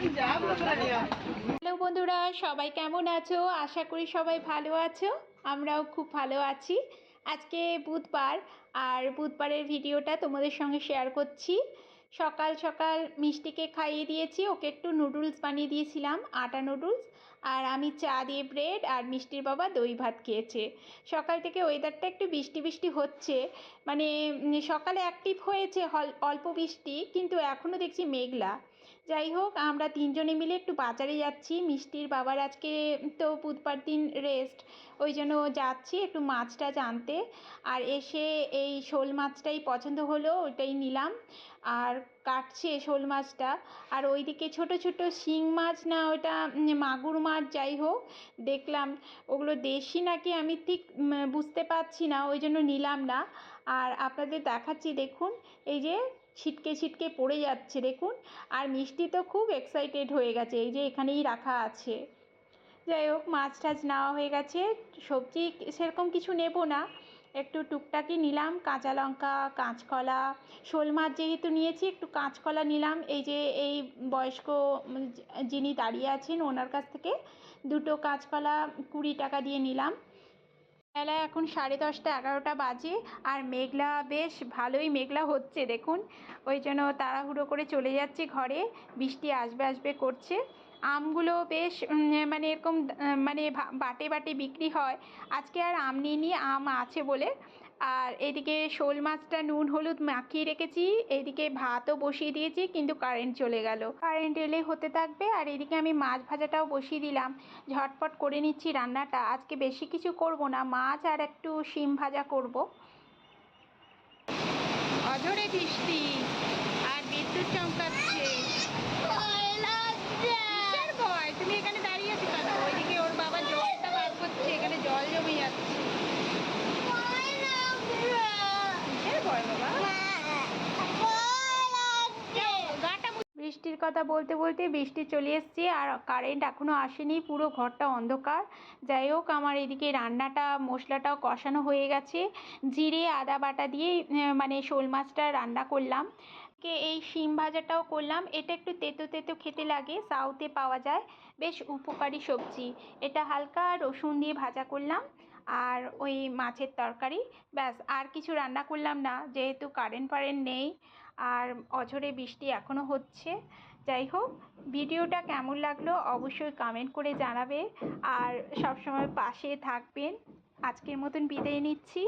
Hello বন্ধুরা, সবাই কেমন আছো? আশা করি সবাই ভালো আছো। আমরাও খুব ভালো আছি। আজকে বুধবার, আর বুধবারের ভিডিওটা তোমাদের সঙ্গে শেয়ার করছি। সকাল সকাল মিষ্টিকে খাইয়ে দিয়েছি। ওকে একটু নুডলস বানিয়ে দিয়েছিলাম, আটা নুডলস। আর আমি চা দিয়ে ব্রেড আর মিষ্টির বাবা দই ভাত খেয়েছে। সকাল থেকে ওয়েদারটা একটু বৃষ্টি বৃষ্টি হচ্ছে। মানে সকালে অ্যাক্টিভ হয়েছে অল্প বৃষ্টি, কিন্তু এখনও দেখছি মেঘলা। যাই হোক, আমরা তিনজনে মিলে একটু বাজারে যাচ্ছি। মিষ্টির বাবার আজকে তো বুধবার দিন রেস্ট ওই জন্য যাচ্ছি একটু মাছ টাছ আনতে আর এসে এই শোল মাছটাই পছন্দ হলো, ওইটাই নিলাম। আর কাটছে শোল মাছটা। আর ওইদিকে ছোট ছোট শিং মাছ না ওটা মাগুর মাছ যাই হোক, দেখলাম। ওগুলো দেশি নাকি আমি ঠিক বুঝতে পারছি না, ওই জন্য নিলাম না। আর আপনাদের দেখাচ্ছি, দেখুন, এই যে ছিটকে ছিটকে পড়ে যাচ্ছে, দেখুন। আর মিষ্টি তো খুব এক্সাইটেড হয়ে গেছে, এই যে এখানেই রাখা আছে। যাই হোক মাছ টাছ নেওয়া হয়ে গেছে, সবজি সেরকম কিছু নেব না। একটু টুকটাকি নিলাম, কাঁচা লঙ্কা, কাঁচকলা শোল মাছ যেহেতু নিয়েছি, একটু কাঁচকলা নিলাম। এই যে এই বয়স্ক যিনি দাঁড়িয়ে আছেন, ওনার কাছ থেকে দুটো কাঁচকলা কুড়ি টাকা দিয়ে নিলাম। বেলা এখন সাড়ে দশটা, এগারোটা বাজে, আর মেঘলা, বেশ ভালোই মেঘলা হচ্ছে, দেখুন। ওই জন্য তাড়াহুড়ো করে চলে যাচ্ছি ঘরে, বৃষ্টি আসবে আসবে করছে। আমগুলো বেশ মানে এরকম মানে বাটে বাটে বিক্রি হয়। আজকে আর আম নিয়ে আম আছে বলে। আর এদিকে শোল মাছটা নুন, হলুদ মাখিয়ে রেখেছি। এদিকে ভাতও বসিয়ে দিয়েছি, কিন্তু কারেন্ট চলে গেল। কারেন্ট এলে হতে থাকবে, আর এদিকে আমি মাছ ভাজাটাও বসিয়ে দিলাম। ঝটপট করে নিচ্ছি রান্নাটা। আজকে বেশি কিছু করব না, মাছ আর একটু শিম ভাজা করব। অঝরে বৃষ্টি, আর বিদ্যুৎ চমকাচ্ছে কিসের ভয় তুমি এখানে দাঁড়িয়ে আছো কেন ওইদিকে ওর বাবা জলটা বার করছে এখানে জল জমে যাচ্ছে কিসের ভয় বাবা বৃষ্টির কথা বলতে বলতে বৃষ্টি চলে এসছে আর কারেন্ট এখনও আসেনি, পুরো ঘরটা অন্ধকার। যাই হোক, আমার এদিকে রান্নাটা, মশলাটাও কষানো হয়ে গেছে। জিরে, আদা বাটা দিয়ে মানে শোল মাছটা রান্না করলাম। কে এই শিম ভাজাটাও করলাম। এটা একটু তেতো তেতো খেতে লাগে সাউথে পাওয়া যায়। বেশ উপকারী সবজি। এটা হালকা রসুন দিয়ে ভাজা করলাম। আর ওই মাছের তরকারি, ব্যাস, আর কিছু রান্না করলাম না, যেহেতু কারেন্ট ফারেন্ট নেই, আর অঝরে বৃষ্টি এখনও হচ্ছে, যাই হোক, ভিডিওটা কেমন লাগল অবশ্যই কমেন্ট করে জানাবে, আর সবসময় পাশে থাকবেন, আজকের মতন বিদায় নিচ্ছি।